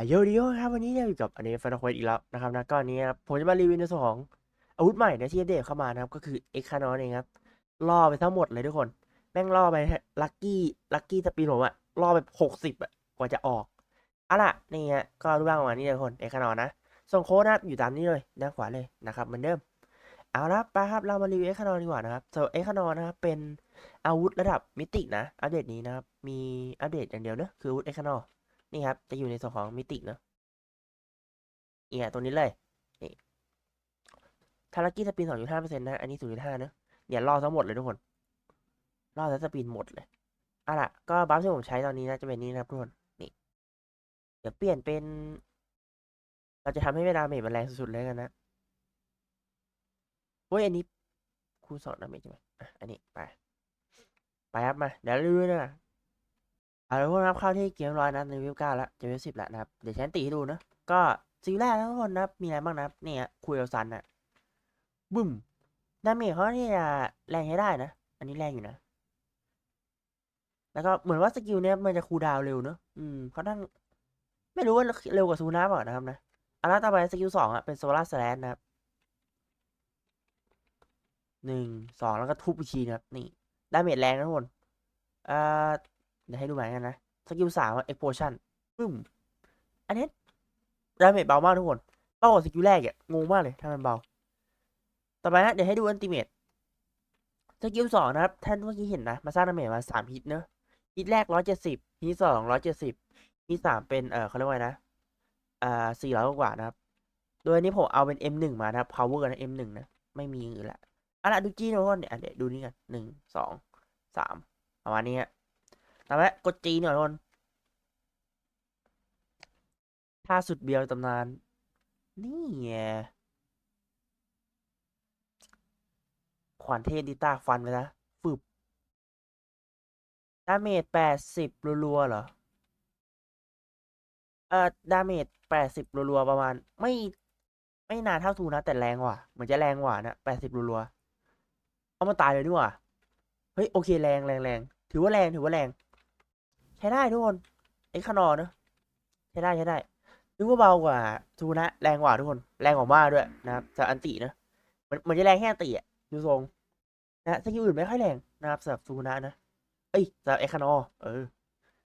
อะโยดิโอครับวันนี้เนี่ยอยู่กับอันนี้ฟนควอีกแล้วนะครับนะก็อนนี้ครับผมจะมารีวิวในส่วนของอาวุธใหม่นะที่เดตเข้ามานะครับก็คือเอ็กคานอนเองครับล่อไปทั้งหมดเลยทุกคน แม่งล่อไปลัคกี้ลัคกี้สปีนผมอะล่อไปหกสิบอะกว่าจะออกอาล่ะนี่ฮะก็รูปร่างประมาณนี้เลยทุกคนเอ็กคานอนนะส่งโค้ดนะอยู่ตามนี้เลยด้านขวาเลยนะครับเหมือนเดิมเอาละไปครับเรามารีวิวเอ็กคานอนดีกว่านะครับเอ็กคานอนนะครับเป็นอาวุธระดับมิตินะอัปเดตนี้นะครับมีอัปเดตอย่างเดียวเนอะคืออาวุธเอ็กคานอน นี่ครับ จะอยู่ในส่วนของมิติเนอะเนี่ยตัวนี้เลยนี่ทารากี้สปินสองจุดห้าเปอร์เซ็นต์นะ อันนี้ศูนย์จุดห้านอะเนี่ยรอทั้งหมดเลยทุกคนรอทั้งสปินหมดเลยอะล่ะก็บัฟที่ผมใช้ตอนนี้นะจะเป็นนี้นะครับทุกคนนี่เดี๋ยวเปลี่ยนเป็น เราจะทำให้เวลาเมจมันแรงสุดๆเลยกันนะเว้ยอันนี้คูณสองดาเมจใช่ไหมอันนี้ไปไปครับมาเดี๋ยวดูด้วยนะ เอาละทุกคนครับเข้าที่เกมร้อยนะในวิวเก้าแล้วจะวิวสิบแล้วนะครับ เดี๋ยวฉันตีให้ดูนะ ก็ซีแรกนะทุกคนนะครับมีอะไรบ้างนะเนี่ยคุยเอาซันนะบึ้มดาเมจเขาเนี่ยแรงใช้ได้นะ อันนี้แรงอยู่นะ แล้วก็เหมือนว่าสกิลเนี้ยมันจะคูลดาวเร็วเนอะอืมเขาตั้งไม่รู้ว่าเร็วกว่าซูน่าเปล่านะครับนะอันนั้นต่อไปสกิลสองอะเป็นโซลาร์สแลนนะครับหนึ่งสองแล้วก็ทุบอีกทีนะครับ นี่ดาเมจแรงนะทุกคนอ่า เดี๋ยวให้ดูใหม่กันนะ สกิลสามเอ็กโพชั่นปึ้ม อันนี้ดาเมจเบามากทุกคนเบากว่าสกิลแรกอะงงมากเลยถ้ามันเบา ต่อไปนะเดี๋ยวให้ดูอันติเมตสกิลสองนะครับ ท่านเมื่อกี้เห็นนะ มาสร้างดาเมจมาสามฮิตเนอะฮิตแรกร้อยเจ็ดสิบฮิตสองร้อยเจ็ดสิบฮิตสามเป็นเออเขาเรียกว่านะอ่าสี่ร้อยกว่านะครับ โดยอันนี้ผมเอาเป็น M1 มานะครับ power นะ M1 นะ ไม่มีอย่างอื่นละอะล่ะดูจีนทุกคนเนี่ยเดี๋ยวดูนี่กันหนึ่งสองสามประมาณนี้ฮะ ต่อไปกดจีหน่อยทุกคนท่าสุดเบียวตำนาน นี่ไงขวานเทพดิต้าฟันไปนะฝึบดาเมจแปดสิบรัวๆเหรอ เอ่อ ดาเมจแปดสิบรัวๆประมาณ ไม่ ไม่นานเท่าทูนะแต่แรงกว่า เหมือนจะแรงกว่านะแปดสิบรัวๆเอามาตายเลยดีกว่า เฮ้ย โอเคแรงแรงแรงถือว่าแรงถือว่าแรง ใช้ได้ทุกคนเอ็กคนอเนอะใช้ได้ใช้ได้นึกว่าเบากว่าทูนะ แรงกว่าทุกคน แรงกว่ามากด้วยนะครับสำหรับอันตินะมันมันจะแรงแค่อันติอะดูทรงนะสกิลอื่นไม่ค่อยแรงนะครับสำหรับทูนะนะเอ้ยสำหรับเอ็กคนอเออ